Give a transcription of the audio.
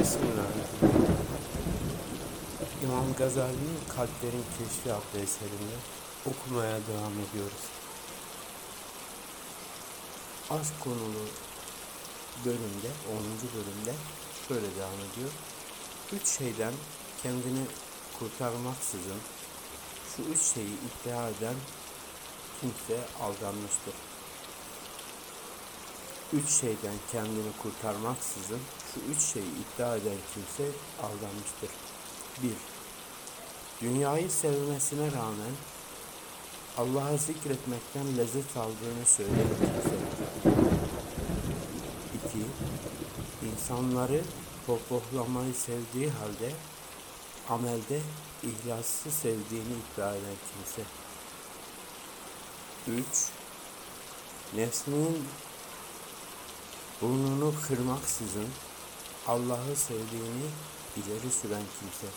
Bismillahirrahmanirrahim. İmam Gazali'nin Kalplerin Keşfi adlı eserinde okumaya devam ediyoruz. Aşk konulu bölümde, 10. bölümde şöyle devam ediyor. Üç şeyden kendini kurtarmaksızın şu üç şeyi iddia eden kimse aldanmıştır. Üç şeyden kendini kurtarmaksızın şu üç şeyi iddia eden kimse aldanmıştır. 1. Dünyayı sevmesine rağmen Allah'ı zikretmekten lezzet aldığını söyleyen kimse. 2. İnsanları pohpohlamayı sevdiği halde amelde ihlası sevdiğini iddia eden kimse. 3. Nefsinin burnunu kırmaksızın Allah'ı sevdiğini ileri süren kimse.